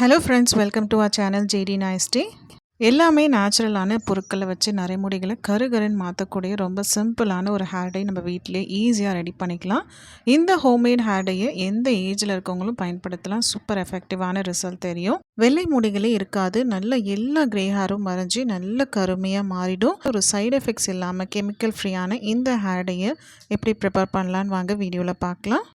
Hello friends welcome to our channel JD நாய்ஸ்டே எல்லாமே நேச்சுரலான பொருட்களை வச்சு நரைமுடிகளை கருகருன்னு மாற்றக்கூடிய ரொம்ப சிம்பிளான ஒரு ஹேர் டை நம்ம வீட்டிலே ஈஸியாக ரெடி பண்ணிக்கலாம். இந்த ஹோம்மேட் ஹேர் டையை எந்த ஏஜில் இருக்கவங்களும் பயன்படுத்தலாம். சூப்பர் எஃபெக்டிவான ரிசல்ட் தெரியும். வெள்ளை முடிகளே இருக்காது. நல்ல எல்லா கிரே ஹேரும் மறைஞ்சி நல்ல கருமையாக மாறிடும். ஒரு சைடு எஃபெக்ட்ஸ் இல்லாமல் கெமிக்கல் ஃப்ரீயான இந்த ஹேர் டையை எப்படி ப்ரிப்பேர் பண்ணலான்னு வாங்க வீடியோவில் பார்க்கலாம்.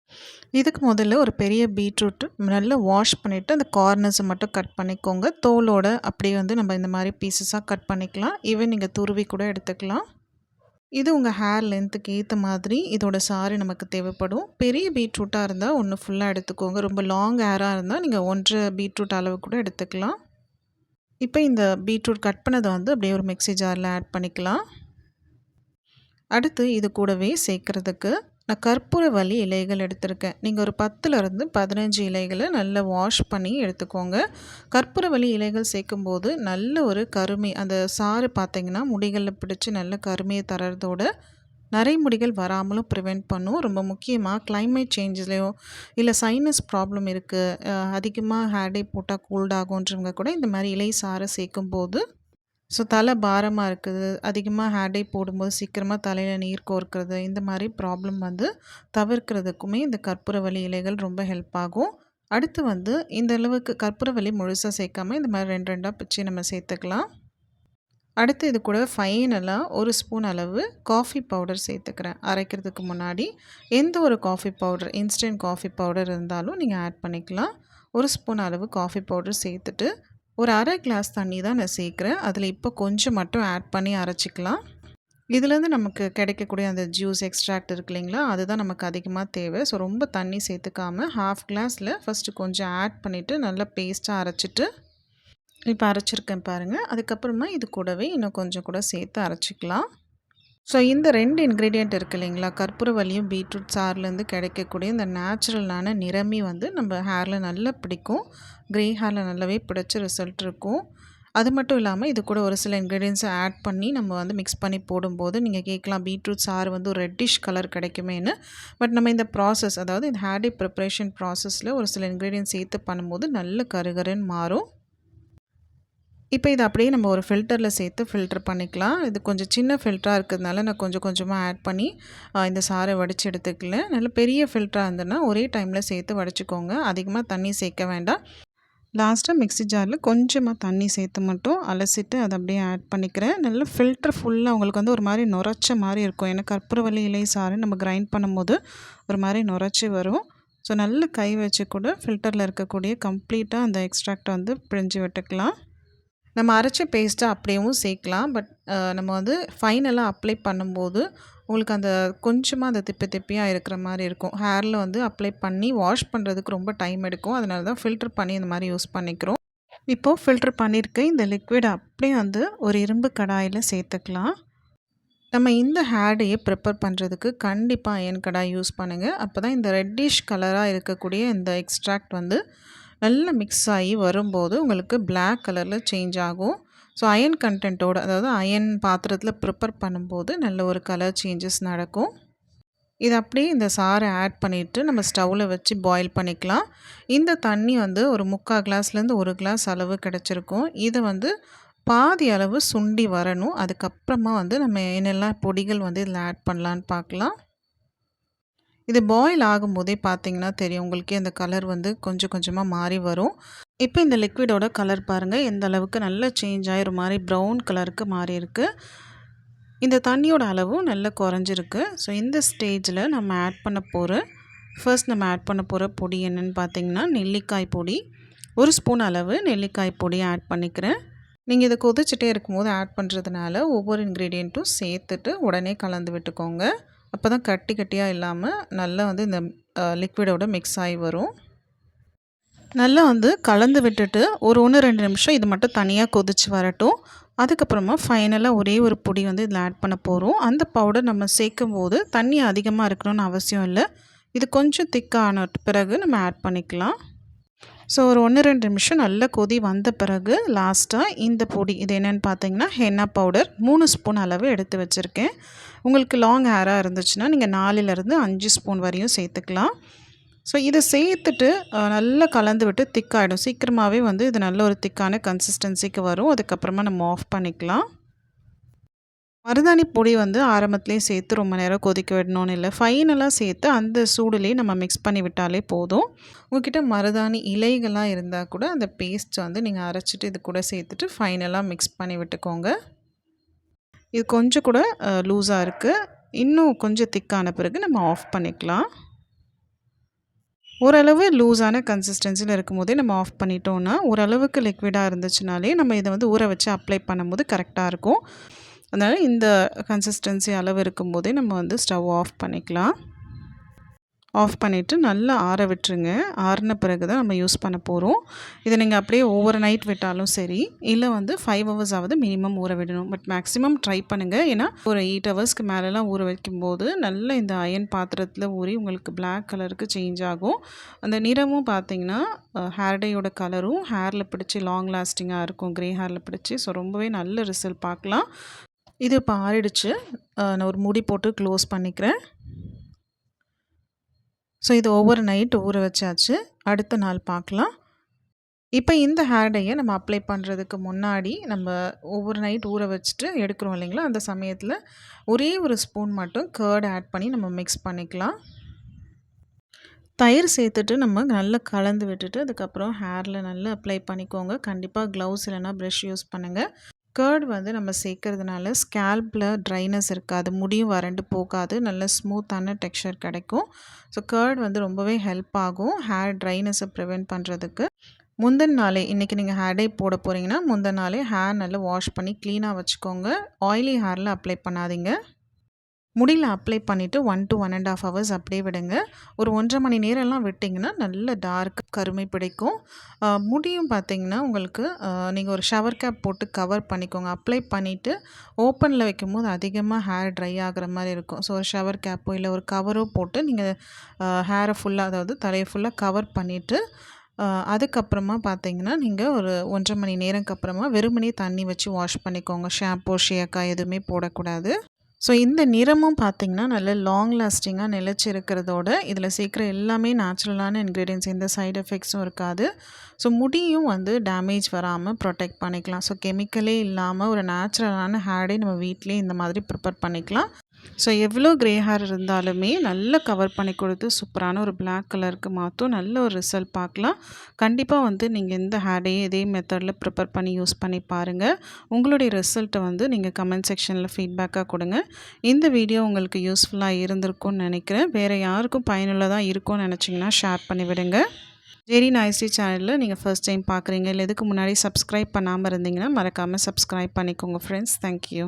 இதுக்கு முதல்ல ஒரு பெரிய பீட்ரூட் நல்லா வாஷ் பண்ணிவிட்டு அந்த கார்னர்ஸை மட்டும் கட் பண்ணிக்கோங்க. தோலோட அப்படியே வந்து நம்ம இந்த மாதிரி பீசஸாக கட் பண்ணிக்கலாம். ஈவன் நீங்கள் துருவி கூட எடுத்துக்கலாம். இது உங்கள் ஹேர் லென்த்துக்கு ஏற்ற மாதிரி இதோட சாறு நமக்கு தேவைப்படும். பெரிய பீட்ரூட்டாக இருந்தால் ஒன்று ஃபுல்லாக எடுத்துக்கோங்க. ரொம்ப லாங் ஹேராக இருந்தால் நீங்கள் ஒன்றரை பீட்ரூட் அளவு கூட எடுத்துக்கலாம். இப்போ இந்த பீட்ரூட் கட் பண்ணதை வந்து அப்படியே ஒரு மிக்சி ஜாரில் ஆட் பண்ணிக்கலாம். அடுத்து இது கூடவே சேர்க்குறதுக்கு நான் கற்பூரவள்ளி இலைகள் எடுத்திருக்கேன். நீங்கள் ஒரு பத்துலேருந்து பதினஞ்சு இலைகளை நல்லா வாஷ் பண்ணி எடுத்துக்கோங்க. கற்பூரவள்ளி இலைகள் சேர்க்கும்போது நல்ல ஒரு கருமை அந்த சாறு பார்த்திங்கன்னா முடிகளில் பிடிச்சி நல்ல கருமையை தரதோட முடிகள் வராமலும் ப்ரிவெண்ட் பண்ணும். ரொம்ப முக்கியமாக கிளைமேட் சேஞ்சஸ்லையோ இல்லை சைனஸ் ப்ராப்ளம் இருக்குது அதிகமாக ஹேடே போட்டால் கூல்டாகுன்றவங்க கூட இந்த மாதிரி இலை சாறை சேர்க்கும்போது ஸோ தலை பாரமாக இருக்குது. அதிகமாக ஹேடை போடும்போது சீக்கிரமாக தலையில் நீர் கோர்க்கிறது இந்த மாதிரி ப்ராப்ளம் வந்து தவிர்க்கிறதுக்குமே இந்த கற்பூரவள்ளி இலைகள் ரொம்ப ஹெல்ப் ஆகும். அடுத்து வந்து இந்த அளவுக்கு கற்பூரவள்ளி முழுசாக சேர்க்காம இந்த மாதிரி ரெண்டு ரெண்டாக பிச்சு நம்ம சேர்த்துக்கலாம். அடுத்து இது கூட ஃபைனலாக ஒரு ஸ்பூன் அளவு காஃபி பவுடர் சேர்த்துக்கிறேன். அரைக்கிறதுக்கு முன்னாடி எந்த ஒரு coffee powder instant coffee powder இருந்தாலும் நீங்கள் ஆட் பண்ணிக்கலாம். ஒரு ஸ்பூன் அளவு காஃபி பவுடர் சேர்த்துட்டு ஒரு அரை கிளாஸ் தண்ணி தான் நான் சேர்க்குறேன். அதில் இப்போ கொஞ்சம் மட்டும் ஆட் பண்ணி அரைச்சிக்கலாம். இதுலேருந்து நமக்கு கிடைக்கக்கூடிய அந்த ஜூஸ் எக்ஸ்ட்ராக்ட் இருக்கு இல்லைங்களா? அதுதான் நமக்கு அதிகமாக தேவை. ஸோ ரொம்ப தண்ணி சேர்த்துக்காமல் ஹாஃப் கிளாஸில் ஃபஸ்ட்டு கொஞ்சம் ஆட் பண்ணிவிட்டு நல்லா பேஸ்ட்டாக அரைச்சிட்டு இப்போ அரைச்சிருக்கேன் பாருங்கள் அதுக்கப்புறமா இது கூடவே இன்னும் கொஞ்சம் கூட சேர்த்து அரைச்சிக்கலாம். ஸோ இந்த ரெண்டு இன்க்ரீடியண்ட் இருக்குது இல்லைங்களா? கற்பூரவல்லியும் பீட்ரூட் சார்லேருந்து கிடைக்கக்கூடிய இந்த நேச்சுரலான நிறமி வந்து நம்ம ஹேரில் நல்லா பிடிக்கும். க்ரே ஹேரில் நல்லாவே பிடிச்ச ரிசல்ட் இருக்கும். அது மட்டும் இல்லாமல் இது கூட ஒரு சில இன்க்ரீடியன்ஸை ஆட் பண்ணி நம்ம வந்து மிக்ஸ் பண்ணி போடும்போது நீங்கள் கேட்கலாம் பீட்ரூட் சாறு வந்து ஒரு ரெட்டிஷ் கலர் கிடைக்குமேனு பட் நம்ம இந்த ப்ராசஸ் அதாவது இந்த ஹேர்டே ப்ரிப்ரேஷன் ப்ராசஸில் ஒரு சில இன்க்ரீடியன்ஸ் சேர்த்து பண்ணும்போது நல்ல கருகருன்னு மாறும். இப்போ இதை அப்படியே நம்ம ஒரு ஃபில்டரில் சேர்த்து ஃபில்டர் பண்ணிக்கலாம். இது கொஞ்சம் சின்ன ஃபில்டராக இருக்கிறதுனால நான் கொஞ்சம் கொஞ்சமாக ஆட் பண்ணி இந்த சாரை வடித்து எடுத்துக்கல. நல்ல பெரிய ஃபில்டராக இருந்ததுன்னா ஒரே டைமில் சேர்த்து வடிச்சுக்கோங்க. அதிகமாக தண்ணி சேர்க்க வேண்டாம். லாஸ்ட்டாக மிக்ஸி ஜாரில் கொஞ்சமாக தண்ணி சேர்த்து மட்டும் அலசிட்டு அதை அப்படியே ஆட் பண்ணிக்கிறேன். நல்ல ஃபில்டர் ஃபுல்லாக உங்களுக்கு வந்து ஒரு மாதிரி நுரைச்ச மாதிரி இருக்கும். ஏன்னா கற்பூரவள்ளி இலை சாறு நம்ம கிரைண்ட் பண்ணும்போது ஒரு மாதிரி நுரைச்சி வரும். ஸோ நல்ல கை வச்சு கூட ஃபில்டரில் இருக்கக்கூடிய கம்ப்ளீட்டாக அந்த எக்ஸ்ட்ராக்டை வந்து பிழிஞ்சு விட்டுக்கலாம். நம்ம அரைச்ச பேஸ்ட்டை அப்படியேவும் சேர்க்கலாம். பட் நம்ம வந்து ஃபைனலாக அப்ளை பண்ணும்போது உங்களுக்கு அந்த கொஞ்சமாக அந்த திப்பி திப்பியாக இருக்கிற மாதிரி இருக்கும். ஹேரில் வந்து அப்ளை பண்ணி வாஷ் பண்ணுறதுக்கு ரொம்ப டைம் எடுக்கும். அதனால தான் ஃபில்டர் பண்ணி இந்த மாதிரி யூஸ் பண்ணிக்கிறோம். இப்போது ஃபில்டர் பண்ணியிருக்க இந்த லிக்விட் அப்படியே வந்து ஒரு இரும்பு கடாயில் சேர்த்துக்கலாம். நம்ம இந்த ஹேர்டையை ப்ரிப்பேர் பண்ணுறதுக்கு கண்டிப்பாக அயன் கடாய் யூஸ் பண்ணுங்கள் அப்போ தான் இந்த ரெட்டிஷ் கலராக இருக்கக்கூடிய இந்த எக்ஸ்ட்ராக்ட் வந்து நல்லா மிக்ஸ் ஆகி வரும்போது உங்களுக்கு பிளாக் கலரில் சேஞ்ச் ஆகும். ஸோ அயன் கண்டென்ட்டோட அதாவது அயன் பாத்திரத்தில் ப்ரிப்பேர் பண்ணும்போது நல்ல ஒரு கலர் சேஞ்சஸ் நடக்கும். இது அப்படியே இந்த சாறை ஆட் பண்ணிவிட்டு நம்ம ஸ்டவ்வில் வச்சு பாயில் பண்ணிக்கலாம். இந்த தண்ணி வந்து ஒரு முக்கால் கிளாஸ்லேருந்து ஒரு கிளாஸ் அளவு கிடச்சிருக்கும். இதை வந்து பாதி அளவு சுண்டி வரணும். அதுக்கப்புறமா வந்து நம்ம என்னெல்லாம் பொடிகள் வந்து இதில் ஆட் பண்ணலான்னு பார்க்கலாம் இது பாயில் ஆகும்போதே பார்த்தீங்கன்னா தெரியும். உங்களுக்கே அந்த கலர் வந்து கொஞ்சம் கொஞ்சமாக மாறி வரும். இப்போ இந்த லிக்விடோட கலர் பாருங்கள் எந்த அளவுக்கு நல்லா சேஞ்ச் ஆகிற மாதிரி ப்ரௌன் கலருக்கு மாறி இருக்குது இந்த தண்ணியோட அளவும் நல்லா குறைஞ்சிருக்கு. ஸோ இந்த ஸ்டேஜில் நம்ம ஆட் பண்ண போகிற ஃபர்ஸ்ட் நம்ம ஆட் பண்ண போகிற பொடி என்னென்னு பார்த்தீங்கன்னா நெல்லிக்காய் பொடி. ஒரு ஸ்பூன் அளவு நெல்லிக்காய் பொடி ஆட் பண்ணிக்கிறேன். நீங்கள் இதை கொதிச்சுட்டே இருக்கும்போது ஆட் பண்ணுறதுனால ஒவ்வொரு இன்க்ரீடியண்ட்டும் சேர்த்துட்டு உடனே கலந்து விட்டுக்கோங்க. அப்போ தான் கட்டி கட்டியாக இல்லாமல் நல்லா வந்து இந்த லிக்விடோட மிக்ஸ் ஆகி வரும். நல்லா வந்து கலந்து விட்டுட்டு ஒரு ஒன்று ரெண்டு நிமிஷம் இது மட்டும் தனியாக கொதித்து வரட்டும். அதுக்கப்புறமா ஃபைனலாக ஒரே ஒரு பொடி வந்து இதில் ஆட் பண்ண போகிறோம் அந்த பவுடர் நம்ம சேர்க்கும் போது தண்ணி அதிகமாக இருக்கணும்னு அவசியம் இல்லை. இது கொஞ்சம் திக்கான பிறகு நம்ம ஆட் பண்ணிக்கலாம். ஸோ ஒரு ஒன்று ரெண்டு நிமிஷம் நல்லா கொதி வந்த பிறகு லாஸ்ட்டாக இந்த பொடி இது என்னென்னு பார்த்தீங்கன்னா ஹென்னா பவுடர் மூணு ஸ்பூன் அளவு எடுத்து வச்சுருக்கேன். உங்களுக்கு லாங் ஹேராக இருந்துச்சுன்னா நீங்கள் நாலுலேருந்து அஞ்சு ஸ்பூன் வரையும் சேர்த்துக்கலாம். ஸோ இதை சேர்த்துட்டு நல்லா கலந்து விட்டு திக்காகிடும் சீக்கிரமாகவே வந்து இது நல்ல ஒரு திக்கான கன்சிஸ்டன்சிக்கு வரும். அதுக்கப்புறமா நம்ம ஆஃப் பண்ணிக்கலாம். மருதாணி பொடி வந்து ஆரம்பத்துலேயே சேர்த்து ரொம்ப நேரம் கொதிக்க விடணும்னு இல்லை. ஃபைனலாக சேர்த்து அந்த சூடுலேயே நம்ம மிக்ஸ் பண்ணி விட்டாலே போதும். உங்ககிட்ட மருதாணி இலைகளாக இருந்தால் கூட அந்த பேஸ்ட் வந்து நீங்கள் அரைச்சிட்டு இது கூட சேர்த்துட்டு ஃபைனலாக மிக்ஸ் பண்ணி விட்டுக்கோங்க. இது கொஞ்சம் கூட லூஸாக இருக்குது இன்னும் கொஞ்சம் திக்கான பிறகு நம்ம ஆஃப் பண்ணிக்கலாம். ஓரளவு லூஸான கன்சிஸ்டன்சியில் இருக்கும்போதே நம்ம ஆஃப் பண்ணிட்டோன்னா ஓரளவுக்கு லிக்விடாக இருந்துச்சுனாலே நம்ம இதை வந்து ஊற வச்சு அப்ளை பண்ணும்போது கரெக்டாக இருக்கும். அதனால் இந்த கன்சிஸ்டன்சி அளவு இருக்கும்போதே நம்ம வந்து ஸ்டவ் ஆஃப் பண்ணிக்கலாம். ஆஃப் பண்ணிவிட்டு நல்லா ஆற விட்டுருங்க. ஆறின பிறகு தான் நம்ம யூஸ் பண்ண போகிறோம் இதை நீங்கள் அப்படியே ஓவர் நைட் விட்டாலும் சரி இல்லை வந்து ஃபைவ் ஹவர்ஸ் ஆகுது மினிமம் ஊற விடணும். பட் மேக்ஸிமம் ட்ரை பண்ணுங்கள் ஏன்னா ஒரு எயிட் ஹவர்ஸ்க்கு மேலெலாம் ஊற வைக்கும்போது நல்ல இந்த அயன் பாத்திரத்தில் ஊறி உங்களுக்கு பிளாக் கலருக்கு சேஞ்ச் ஆகும். அந்த நிறமும் பார்த்தீங்கன்னா ஹேர்டேயோட கலரும் ஹேரில் பிடிச்சி லாங் லாஸ்டிங்காக இருக்கும். க்ரே ஹேரில் பிடிச்சி. ஸோ ரொம்பவே நல்ல ரிசல்ட் பார்க்கலாம். இது இப்போ ஆறிடுச்சு நான் ஒரு முடி போட்டு க்ளோஸ் பண்ணிக்கிறேன். ஸோ இது ஒவ்வொரு நைட் ஊற வச்சாச்சு. அடுத்த நாள் பார்க்கலாம். இப்போ இந்த ஹேர் டையை நம்ம அப்ளை பண்ணுறதுக்கு முன்னாடி நம்ம ஒவ்வொரு நைட் ஊற வச்சுட்டு எடுக்கிறோம் இல்லைங்களா? அந்த சமயத்தில் ஒரே ஒரு ஸ்பூன் மட்டும் கேர்டு ஆட் பண்ணி நம்ம மிக்ஸ் பண்ணிக்கலாம். தயிர் சேர்த்துட்டு நம்ம நல்லா கலந்து விட்டுட்டு அதுக்கப்புறம் ஹேரில் நல்லா அப்ளை பண்ணிக்கோங்க. கண்டிப்பாக க்ளவுஸ் இல்லைன்னா ப்ரெஷ் யூஸ் பண்ணுங்கள் கேர்ட் வந்து நம்ம சேர்க்கறதுனால ஸ்கேல்பில் ட்ரைனஸ் இருக்காது முடியும் வறண்டு போகாது நல்ல ஸ்மூத்தான டெக்ஸ்சர் கிடைக்கும். ஸோ கேர்ட் வந்து ரொம்பவே ஹெல்ப் ஆகும் ஹேர் ட்ரைனஸை ப்ரிவெண்ட் பண்ணுறதுக்கு முந்தின நாளே இன்றைக்கி நீங்கள் ஹேர் டை போட போகிறீங்கன்னா முந்தின நாளே ஹேர் நல்லா வாஷ் பண்ணி க்ளீனாக வச்சுக்கோங்க. ஆயிலி ஹேரில் அப்ளை பண்ணாதீங்க. முடியில் அப்ளை பண்ணிவிட்டு one to one and half hours அப்படியே விடுங்க. ஒரு ஒன்றரை மணி நேரம்லாம் விட்டிங்கன்னா நல்ல டார்க் கருமை பிடிக்கும். முடியும் பார்த்திங்கன்னா உங்களுக்கு நீங்கள் ஒரு ஷவர் கேப் போட்டு கவர் பண்ணிக்கோங்க. அப்ளை பண்ணிவிட்டு ஓப்பனில் வைக்கும்போது அதிகமாக ஹேர் ட்ரை ஆகிற மாதிரி இருக்கும். ஸோ ஒரு ஷவர் கேப்போ இல்லை ஒரு கவரோ போட்டு நீங்கள் ஹேரை ஃபுல்லாக அதாவது தலையை ஃபுல்லாக கவர் பண்ணிவிட்டு அதுக்கப்புறமா பார்த்தீங்கன்னா நீங்கள் ஒரு ஒன்றரை மணி நேரம்க்கு அப்புறமா வெறுமனே தண்ணி வச்சு வாஷ் பண்ணிக்கோங்க. ஷாம்பு ஷேக்கா எதுவுமே போடக்கூடாது. ஸோ இந்த நிறமும் பார்த்திங்கன்னா நல்ல லாங் லாஸ்டிங்காக நிலச்சி இருக்கிறதோட இதில் சீக்கிரம் எல்லாமே நேச்சுரலான இன்க்ரீடியன்ஸ் எந்த சைடு எஃபெக்ட்ஸும் இருக்காது. ஸோ முடியும் வந்து டேமேஜ் வராமல் ப்ரொடெக்ட் பண்ணிக்கலாம். ஸோ கெமிக்கலே இல்லாமல் ஒரு நேச்சுரலான ஹேடே நம்ம வீட்லேயே இந்த மாதிரி ப்ரிப்பேர் பண்ணிக்கலாம். ஸோ எவ்வளோ க்ரே ஹேர் இருந்தாலுமே நல்லா கவர் பண்ணி கொடுத்து சூப்பரான ஒரு பிளாக் கலருக்கு மாற்றும் நல்ல ஒரு ரிசல்ட் பார்க்கலாம். கண்டிப்பாக வந்து நீங்கள் இந்த ஹேர்டையே இதே மெத்தடில் ப்ரிப்பேர் பண்ணி யூஸ் பண்ணி பாருங்கள் உங்களுடைய ரிசல்ட்டை வந்து நீங்கள் கமெண்ட் செக்ஷனில் ஃபீட்பேக்காக கொடுங்க. இந்த வீடியோ உங்களுக்கு யூஸ்ஃபுல்லாக இருந்திருக்கும்னு நினைக்கிறேன். வேறு யாருக்கும் பயனுள்ளதாக இருக்கும்னு நினச்சிங்கன்னா ஷேர் பண்ணிவிடுங்க ஜெரி நாய்ஸ்டி சேனலில் நீங்கள் ஃபர்ஸ்ட் டைம் பார்க்குறீங்க இல்லை இதுக்கு முன்னாடி சப்ஸ்கிரைப் பண்ணாமல் இருந்தீங்கன்னா மறக்காமல் சப்ஸ்கிரைப் பண்ணிக்கோங்க ஃப்ரெண்ட்ஸ் தேங்க்யூ